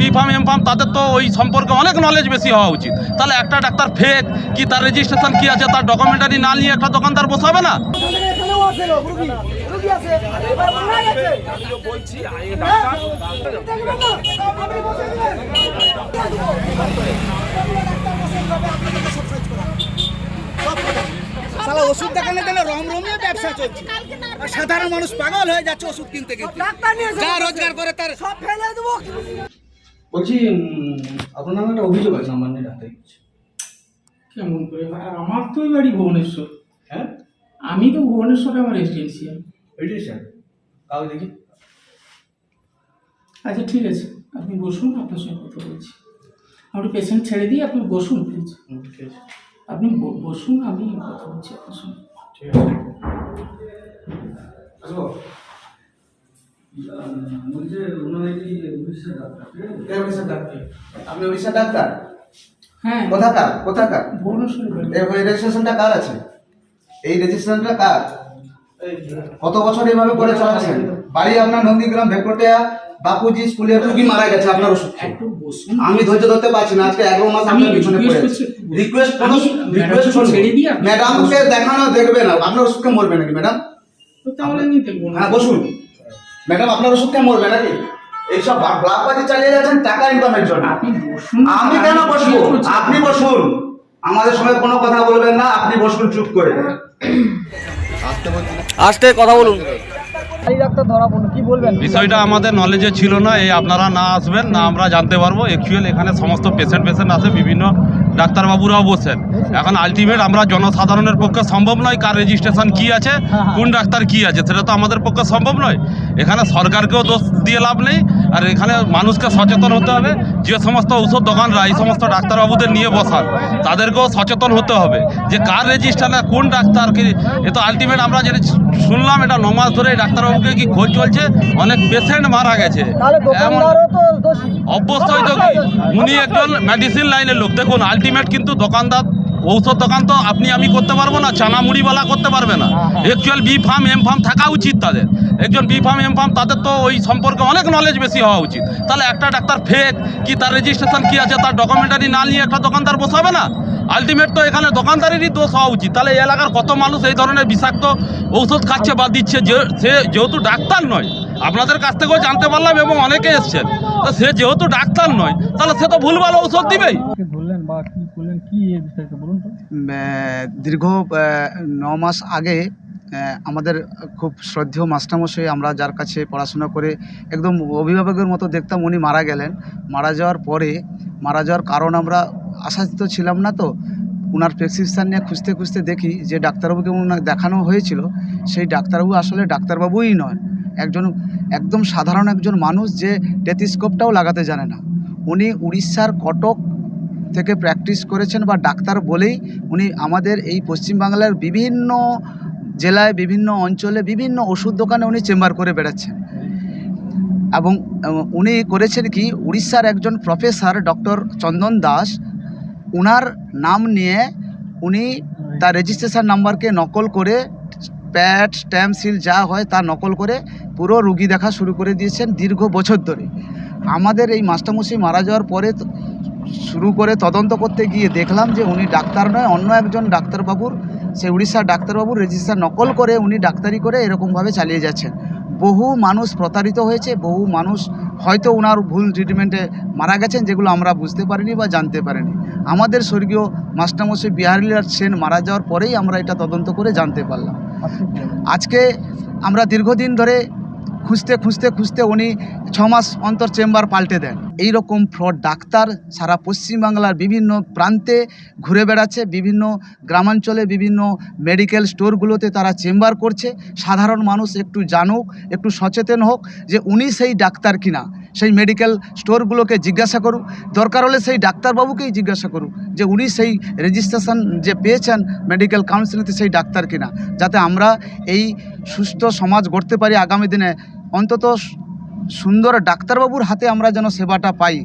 B pharm M farm তাদের তো ওই সম্পর্কে অনেক নলেজ বেশি হওয়া উচিত। তাহলে একটা ডাক্তার ফেক কি তার রেজিস্ট্রেশন কি আছে তার ডকুমেন্টারি না নিয়ে একটা দোকানদার বসাবে না? ওষুধ দেখানে দেনে রম ব্যবসা চলছে। আর সাধারণ মানুষ পাগল হয়ে যাচ্ছে ওষুধ কিনতে কিনতে। ডাক্তার নিয়ে এসে যা রোজগার করে তার সব ফেলে দেবো। বলছি আপনার নামে একটা অভিযোগ আছে আমার নিয়ে ডাক্তারি করছে কেমন করে? আর আমার তো ওই বাড়ি ভুবনেশ্বর হ্যাঁ? আমি তো ভুবনেশ্বরে আমার রেসিডেন্সিয়াল স্যার কাগজ দেখি? আচ্ছা ঠিক আছে আপনি বসুন আপনার সঙ্গে কথা বলছি। আপনি পেশেন্ট ছেড়ে দিয়ে আপনি বসুন প্লিজ ঠিক আছে। আপনি বসুন আমি কথা বলছি আপনার সঙ্গে। ঠিক আছে। আসব? উড়িষ্যার ডাক্তার আপনি উড়িষ্যার ডাক্তার? হ্যাঁ। কোথাকার? রেজিস্ট্রেশনটা কার আছে? এই রেজিস্ট্রেশনটা কার? কত বছর এইভাবে করে চালাচ্ছেন? বাড়ি আপনার নন্দীগ্রাম ভেকটিয়া বাপুজি স্কুলে রুগী মারা গেছে আপনার ওষুধ আমি ধৈর্য ধরতে পারছি না আজকে এগারো মাস আমি আপনার পিছনে পড়ে। রিকোয়েস্ট কোন রিকোয়েস্ট ম্যাডামকে ছেড়ে দিই ম্যাডামকে দেখানো দেখবে না আপনার ওষুধকে মরবে নাকি ম্যাডাম তাহলে আমি দেখব হ্যাঁ বসুন। ম্যাডাম আপনার ওষুধ কেমন মরবে নাকি এইসব ব্লাকবাজি চালিয়ে যাচ্ছেন টাকা ইনকামের জন্য। আপনি আমি কেন বসবো? আপনি বসুন। আমাদের সঙ্গে কোনো কথা বলবেন না আপনি বসুন চুপ করে। আসতে কথা বলুন। বিষয়টা আমাদের নলেজে ছিল না এই আপনারা না আসবেন না আমরা জানতে পারব। অ্যাকচুয়াল এখানে সমস্ত পেশেন্ট পেশেন্ট আছে বিভিন্ন ডাক্তারবাবুরাও বসেন এখন আলটিমেট আমরা জনসাধারণের পক্ষে সম্ভব নয় কার রেজিস্ট্রেশন কি আছে কোন ডাক্তার কি আছে সেটা তো আমাদের পক্ষে সম্ভব নয়। এখানে সরকারকেও দোষ দিয়ে লাভ নেই আর এখানে মানুষকে সচেতন হতে হবে। যে সমস্ত ঔষধ দোকানরা এই সমস্ত ডাক্তারবাবুদের নিয়ে বসান তাদেরকেও সচেতন হতে হবে। যে কার রেজিস্ট্রার কোন ডাক্তার কি এ তো আলটিমেট আমরা যেটা শুনলাম এটা ন মাস ধরে এই ডাক্তারবাবুকে কি খোঁজ চলছে? অনেক পেশেন্ট মারা গেছে। এমন অবশ্যই তো কি? উনি একজন মেডিসিন লাইনের লোক। দেখুন আলটিমেট কিন্তু দোকানদার ঔষধ দোকান তো আপনি আমি করতে পারব না চানা মুড়িওয়ালা করতে পারবে না। Actual B pharm M pharm থাকা উচিত তাদের। একজন বি ফার্ম এম ফার্ম তাদের তো ওই সম্পর্কে অনেক নলেজ বেশি হওয়া উচিত। তাহলে একটা ডাক্তার ফেক কি তার রেজিস্ট্রেশন কি আছে তার ডকুমেন্টারি না নিয়ে একটা দোকানদার বসাবে না? আলটিমেট তো এখানে দোকানদারেরই দোষ হওয়া উচিত। তাহলে এই এলাকার কত মানুষ এই ধরনের বিষাক্ত ঔষধ খাচ্ছে বা দিচ্ছে যে সে যেহেতু ডাক্তার নয় আপনাদের কাছ থেকেও জানতে পারলাম এবং অনেকে এসছেন। তো সে যেহেতু ডাক্তার নয় তাহলে সে তো ভুলভাল ঔষধ দিবেই। দীর্ঘ ন মাস আগে আমাদের খুব শ্রদ্ধেয় মাস্টারমশাই আমরা যার কাছে পড়াশোনা করে একদম অভিভাবকের মতো দেখতাম উনি মারা গেলেন। মারা যাওয়ার পরে মারা যাওয়ার কারণ আমরা আশাচিত ছিলাম না তো। ওনার প্রেসক্রিপশান নিয়ে খুঁজতে খুঁজতে দেখি যে ডাক্তারবাবুকে ওনার দেখানো হয়েছিল। সেই ডাক্তারবাবু আসলে ডাক্তারবাবুই নয়। একজন একদম সাধারণ একজন মানুষ যে টেথিস্কোপটাও লাগাতে জানে না। উনি উড়িষ্যার কটক থেকে প্র্যাকটিস করেছেন বা ডাক্তার বলেই উনি আমাদের এই পশ্চিমবাংলার বিভিন্ন জেলায়, বিভিন্ন অঞ্চলে বিভিন্ন ওষুধ দোকানে উনি চেম্বার করে বেড়াচ্ছেন। এবং উনি করেছেন কি, উড়িষ্যার একজন প্রফেসর ডক্টর চন্দন দাস, উনার নাম নিয়ে উনি তার রেজিস্ট্রেশন নাম্বারকে নকল করে, প্যাড স্ট্যাম্প সিল যা হয় তা নকল করে পুরো রুগী দেখা শুরু করে দিয়েছেন দীর্ঘ বছর ধরে। আমাদের এই মাস্টারমশাই মারা যাওয়ার পরে শুরু করে তদন্ত করতে গিয়ে দেখলাম যে উনি ডাক্তার নয় অন্য একজন ডাক্তারবাবুর সেই উড়িষ্যার ডাক্তারবাবুর রেজিস্টার নকল করে উনি ডাক্তারি করে এরকমভাবে চালিয়ে যাচ্ছেন। বহু মানুষ প্রতারিত হয়েছে বহু মানুষ হয়তো ওনার ভুল ট্রিটমেন্টে মারা গেছেন যেগুলো আমরা বুঝতে পারিনি বা জানতে পারিনি। আমাদের স্বর্গীয় মাস্টারমশাই বিহারীলাল সেন মারা যাওয়ার পরেই আমরা এটা তদন্ত করে জানতে পারলাম। আজকে আমরা দীর্ঘদিন ধরে খুঁজতে খুঁজতে খুঁজতে উনি ছ মাস অন্তর চেম্বার পাল্টে দেন। এই রকম ফ্রড ডাক্তার সারা পশ্চিমবাংলার বিভিন্ন প্রান্তে ঘুরে বেড়াচ্ছে, বিভিন্ন গ্রামাঞ্চলে বিভিন্ন মেডিকেল স্টোরগুলোতে তারা চেম্বার করছে। সাধারণ মানুষ একটু জানুক, একটু সচেতন হোক যে উনি সেই ডাক্তার কিনা। সেই মেডিকেল স্টোরগুলোকে জিজ্ঞাসা করুক। দরকার হলে সেই ডাক্তারবাবুকেই জিজ্ঞাসা করুক যে উনি সেই রেজিস্ট্রেশন যে পেয়েছেন মেডিকেল কাউন্সিলিংতে সেই ডাক্তার কিনা। যাতে আমরা এই সুস্থ সমাজ গড়তে পারি আগামী দিনে। অন্তত সুন্দর ডাক্তারবাবুর হাতে আমরা যেন সেবাটা পাই।